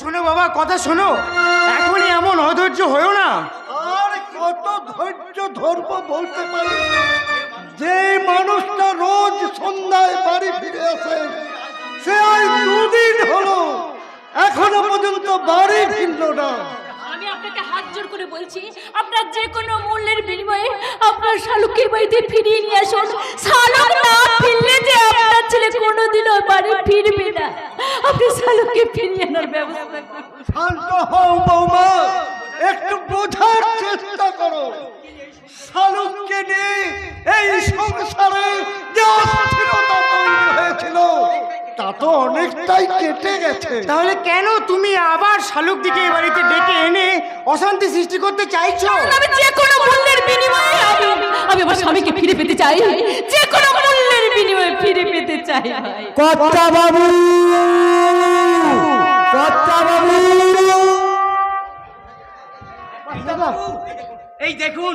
শোনো বাবা কথা শোনো। এখনই এমন অধৈর্য হয়েও না। আর কত ধৈর্য ধরবো বলতে পারি যে মানুষটা রোজ সন্ধ্যায় বাড়ি ফিরে আসে সে আজ দুদিন হলো এখনও পর্যন্ত বাড়ি ফিরল না। আমি আপনাকে হাত জোর করে বলছি আপনার যে কোনো মূল্যের বিনিময়ে আপনার শালুকের বাড়িতে ফিরিয়ে নিয়ে আসুন। শালুক না ছেলে কোনোদিনও বাড়ি ফিরবে না। আপনি শালুককে ফিরিয়ে আনার ব্যবস্থা করুন। শান্ত হও বৌমা একটু বোঝার চেষ্টা করো। শালুককে নিয়ে এই সংসারে যে অস্থিরতা তৈরি হয়েছিল তা তো অনেকটাই কেটে গেছে। তাহলে কেন তুমি আবার শালুক দিকে এই বাড়িতে ডেকে এনে অশান্তি সৃষ্টি করতে চাইছো? আমি যে কোনো মূল্যের বিনিময়ে আমি আমি আমার স্বামীকে ফিরে পেতে চাই যে কোনো মূল্যের বিনিময়ে ফিরে কর্তা বাবু কর্তা বাবু এই দেখুন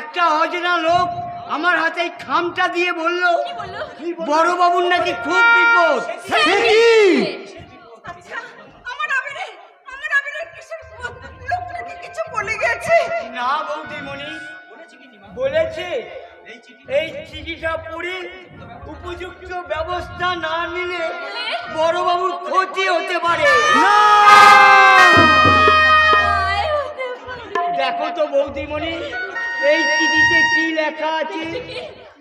একটা অজানা লোক আমার হাতে এই খামটা দিয়ে বলল বড় বাবুর নাকি খুব বিপদ। আচ্ছা না বৌদিমণি বলেছে? এই চিঠিটা পড়ে। উপযুক্ত ব্যবস্থা না নিলে বড়বাবুর ক্ষতি হতে পারে। দেখো তো বৌদিমণি এই চিঠিতে কি লেখা আছে?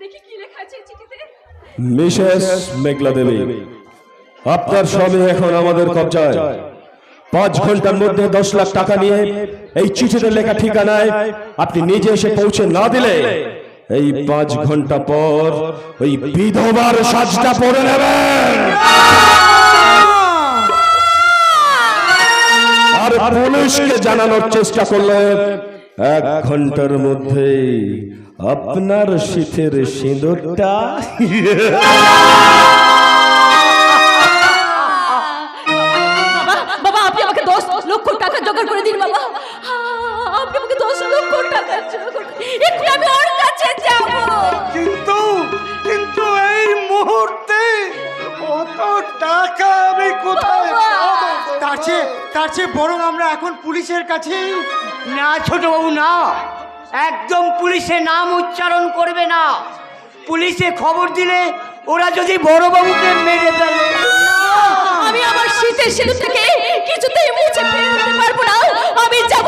দেখি কি লেখা আছে চিঠিতে। মিসেস মেঘলা দেবী আপনার স্বামী এখন আমাদের কবজায়। পাঁচ ঘণ্টার মধ্যে দশ লাখ টাকা নিয়ে এই চিঠিতে লেখা ঠিকানায় আপনি নিজে এসে পৌঁছে না দিলে এই পাঁচ ঘণ্টা পর ওই বিধবার সাজটা পরে নেবেন। আর পুলিশকে জানানোর চেষ্টা করলে এক ঘণ্টার মধ্যে আপনার শীতের সিঁদুরটা বাবা বাবা আপনি আমাকে দশ লক্ষ টাকা জোগাড় করে দিন বাবা। আপনি আমাকে দশ লক্ষ টাকা জোগাড় করে একটু আমি চেয়ে তার চেয়ে বরং আমরা এখন পুলিশের কাছে না, ছোটবাবু, না। একদম পুলিশে নাম উচ্চারণ করবে না। পুলিশে খবর দিলে ওরা যদি বড়বাবুকে মেরে ফেলে। আমি আমার শীতের থেকে কিছুতেই মুছে ফেলতে পারব না। আমি যাব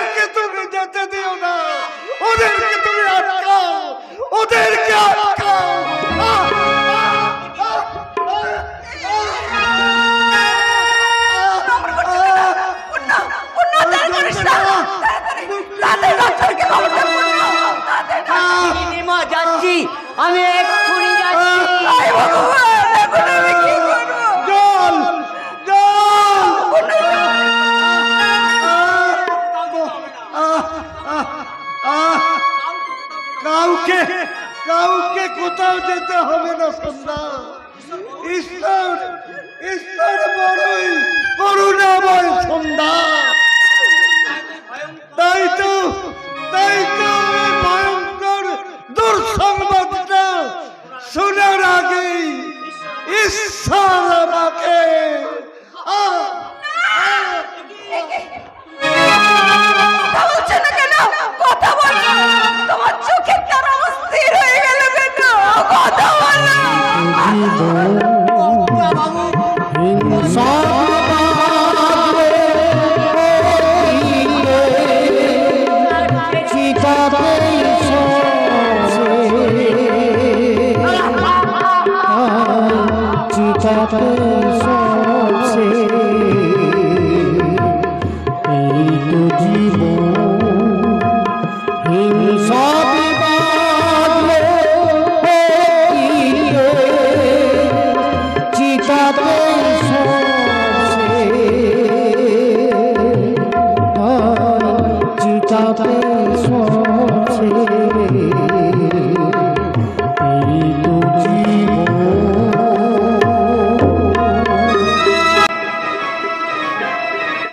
কাউকে কাউকে কোথাও যেতে হবে না সন্ধ্যা। ঈশ্বর ঈশ্বর বড়ই করুণাময় সন্ধ্যা। Thank you.